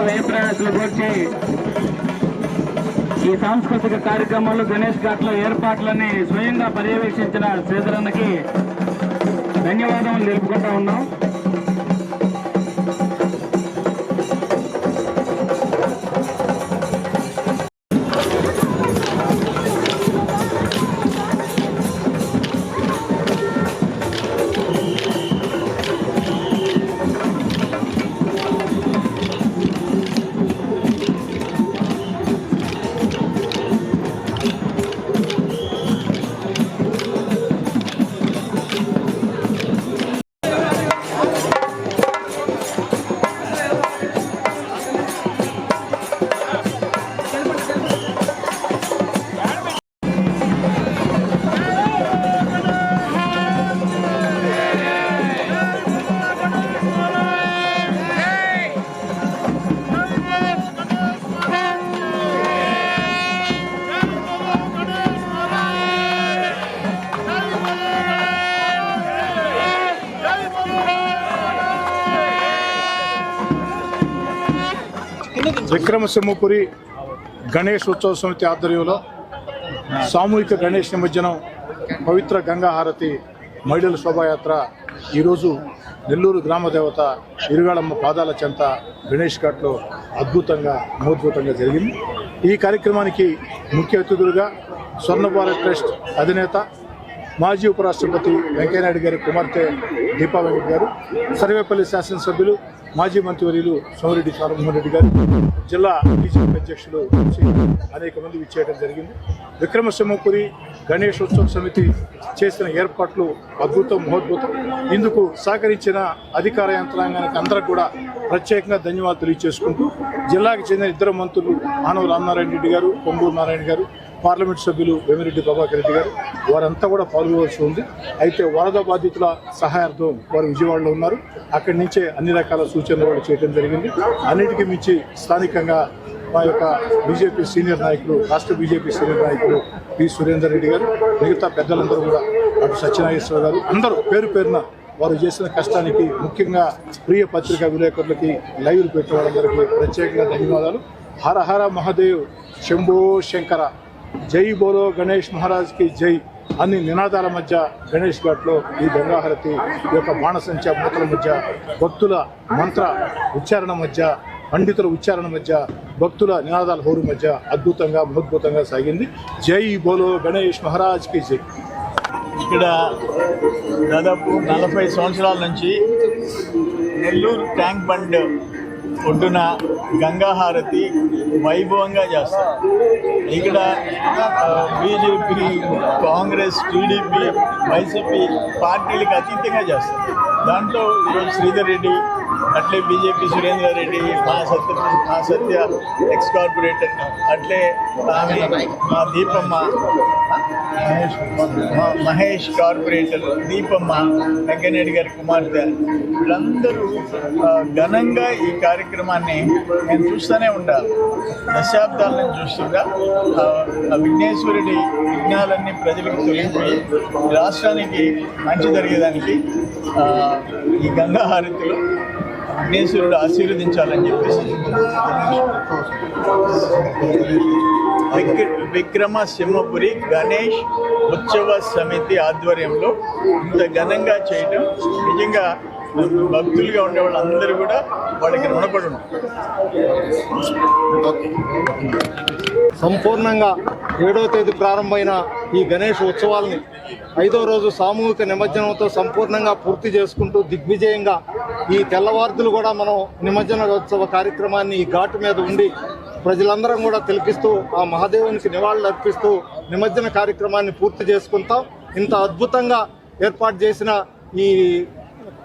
కూర్చి ఈ సాంస్కృతిక కార్యక్రమాలు గణేష్ ఘాట్ల ఏర్పాట్లని స్వయంగా పర్యవేక్షించిన శ్రీధరన్నకి ధన్యవాదాలు తెలుపుకుంటా ఉన్నాం. విక్రమసింహపురి గణేష్ ఉత్సవ సమితి ఆధ్వర్యంలో సామూహిక గణేష్ నిమజ్జనం పవిత్ర గంగా హారతి మహిళల శోభాయాత్ర ఈరోజు నెల్లూరు గ్రామదేవత ఇరుగాళమ్మ పాదాల చెంత గణేష్ ఘాట్లో అద్భుతంగా మహోద్భుతంగా జరిగింది. ఈ కార్యక్రమానికి ముఖ్య అతిథులుగా స్వర్ణభారత్ ట్రస్ట్ అధినేత మాజీ ఉపరాష్ట్రపతి వెంకయ్యనాయుడు గారి కుమార్తె దీపా వెంకట్ గారు సర్వేపల్లి శాసనసభ్యులు మాజీ మంత్రివర్యులు సోమిరెడ్డి సారమోహన్ రెడ్డి గారు జిల్లా బీజేపీ అధ్యక్షులు అనేక మంది విచ్చేయడం జరిగింది. విక్రమసింహపురి గణేష్ ఉత్సవ సమితి చేసిన ఏర్పాట్లు అద్భుతం మహోద్భుతం. ఇందుకు సహకరించిన అధికార యంత్రాంగానికి అందరికి కూడా ప్రత్యేకంగా ధన్యవాదాలు తెలియజేసుకుంటూ జిల్లాకు చెందిన ఇద్దరు మంత్రులు ఆనవ రామనారాయణ రెడ్డి గారు పొంగూరు నారాయణ గారు పార్లమెంట్ సభ్యులు వేమిరెడ్డి ప్రభాకర్ రెడ్డి గారు వారంతా కూడా పాల్గొవలసి ఉంది. అయితే వరద బాధితుల సహాయార్థం వారు విజయవాడలో ఉన్నారు. అక్కడి నుంచే అన్ని రకాల సూచనలు వాళ్ళు చేయడం జరిగింది. అన్నిటికీ మించి స్థానికంగా మా యొక్క బీజేపీ సీనియర్ నాయకులు రాష్ట్ర బీజేపీ సీనియర్ నాయకులు పి. సురేందర్ రెడ్డి గారు మిగతా పెద్దలందరూ కూడా అటు సత్యనాగేశ్వర గారు అందరూ పేరు పేరున వారు చేసిన కష్టానికి ముఖ్యంగా ప్రియ పత్రికా విలేకరులకి లైవ్లు పెట్టిన వాళ్ళందరికీ ప్రత్యేకంగా ధన్యవాదాలు. హర హర మహాదేవ్ శంభో శంకర. జై బోలో గణేష్ మహారాజ్కి జై అన్ని నినాదాల మధ్య గణేష్ ఘాట్లో ఈ గంగాహారతి ఈ యొక్క బాణసంచ మూతల మధ్య భక్తుల మంత్ర ఉచ్చారణ మధ్య పండితుల ఉచ్చారణ మధ్య భక్తుల నినాదాల హోరు మధ్య అద్భుతంగా మహద్భుతంగా సాగింది. జై బోలో గణేష్ మహారాజ్కి జై. ఇక్కడ దాదాపు నలభై సంవత్సరాల నుంచి నెల్లూరు ట్యాంక్ బండ్ ఒడ్డున గంగాహారతి వైభవంగా చేస్తారు. ఇక్కడ బీజేపీ కాంగ్రెస్ టీడీపీ వైసీపీ పార్టీలకు అతీతంగా చేస్తారు. దాంట్లో ఈరోజు శ్రీధర్ రెడ్డి అట్లే బీజేపీ సురేంద్ర రెడ్డి మా సత్య మా సత్య ఎక్స్ కార్పొరేటర్ అట్లే ఆమె మా దీపమ్మ మహేష్ కార్పొరేటర్ దీపమ్మ వెంకయ్యనాయుడు గారి కుమార్తె. వీళ్ళందరూ ఘనంగా ఈ కార్యక్రమాన్ని నేను చూస్తూనే ఉండాలి దశాబ్దాల నుంచి ఆ, విఘ్నేశ్వరుడి విఘ్నాలన్నీ ప్రజలకు తొలగిపోయి రాష్ట్రానికి మంచి జరిగేదానికి ఈ గంగా హారతిలో విఘ్నేశ్వరుడు ఆశీర్వదించాలని చెప్పేసి. విక్రమ సింహపురి గణేష్ ఉత్సవ సమితి ఆధ్వర్యంలో ఇంత ఘనంగా చేయడం నిజంగా భక్తులుగా ఉండే వాళ్ళందరూ కూడా వాళ్ళకి రుణపడి సంపూర్ణంగా ఏడవ తేదీ ప్రారంభమైన ఈ గణేష్ ఉత్సవాల్ని ఐదో రోజు సామూహిక నిమజ్జనంతో సంపూర్ణంగా పూర్తి చేసుకుంటూ దిగ్విజయంగా ఈ తెల్లవార్దులు కూడా మనం నిమజ్జనోత్సవ కార్యక్రమాన్ని ఈ ఘాటు మీద ఉండి ప్రజలందరం కూడా తిలకిస్తూ ఆ మహాదేవునికి నివాళులు అర్పిస్తూ నిమజ్జన కార్యక్రమాన్ని పూర్తి చేసుకుంటాం. ఇంత అద్భుతంగా ఏర్పాటు చేసిన ఈ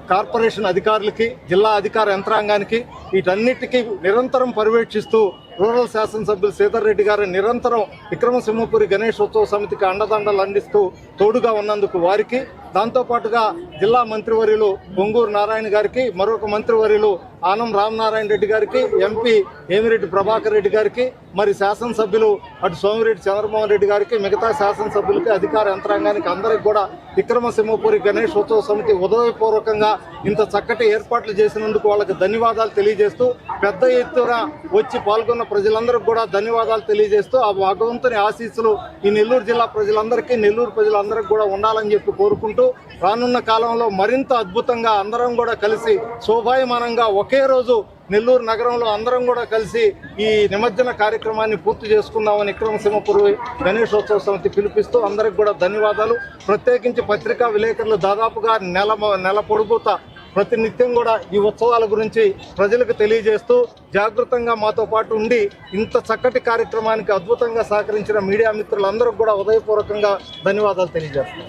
కార్పొరేషన్ అధికారులకి జిల్లా అధికార యంత్రాంగానికి వీటన్నిటికీ నిరంతరం పర్యవేక్షిస్తూ రూరల్ శాసనసభ్యులు సీతారెడ్డి రెడ్డి గారు నిరంతరం విక్రమసింహపురి గణేష్ ఉత్సవ సమితికి అండదండలు అందిస్తూ తోడుగా ఉన్నందుకు వారికి దాంతోపాటుగా జిల్లా మంత్రివర్యులు పొంగూరు నారాయణ గారికి మరొక మంత్రివర్యులు ఆనం రామనారాయణ రెడ్డి గారికి ఎంపీ ఏమిరెడ్డి ప్రభాకర్ రెడ్డి గారికి మరి శాసనసభ్యులు అటు సోమిరెడ్డి చంద్రమోహన్ రెడ్డి గారికి మిగతా శాసనసభ్యులకి అధికార యంత్రాంగానికి అందరికి కూడా విక్రమసింహపురి గణేష్ ఉత్సవ సమితి ఉదయపూర్వకంగా ఇంత చక్కటి ఏర్పాట్లు చేసినందుకు వాళ్ళకి ధన్యవాదాలు తెలియజేస్తూ పెద్ద ఎత్తున వచ్చి పాల్గొన్న ప్రజలందరికీ కూడా ధన్యవాదాలు తెలియజేస్తూ ఆ భగవంతుని ఆశీస్సులు ఈ నెల్లూరు జిల్లా ప్రజలందరికీ నెల్లూరు ప్రజలందరికీ కూడా ఉండాలని చెప్పి కోరుకుంటూ రానున్న కాలంలో మరింత అద్భుతంగా అందరం కూడా కలిసి శోభాయమానంగా ఒకే రోజు నెల్లూరు నగరంలో అందరం కూడా కలిసి ఈ నిమజ్జన కార్యక్రమాన్ని పూర్తి చేసుకుందామని విక్రమసింహపురి గణేశోత్సవ సమితి పిలిపిస్తూ అందరికి కూడా ధన్యవాదాలు. ప్రత్యేకించి పత్రికా విలేకరులు దాదాపుగా నెల నెల పొడుగుతా ప్రతినిత్యం కూడా ఈ ఉత్సవాల గురించి ప్రజలకు తెలియజేస్తూ జాగృతంగా మాతో పాటు ఉండి ఇంత చక్కటి కార్యక్రమానికి అద్భుతంగా సహకరించిన మీడియా మిత్రులందరూ కూడా ఉదయపూర్వకంగా ధన్యవాదాలు తెలియజేస్తాం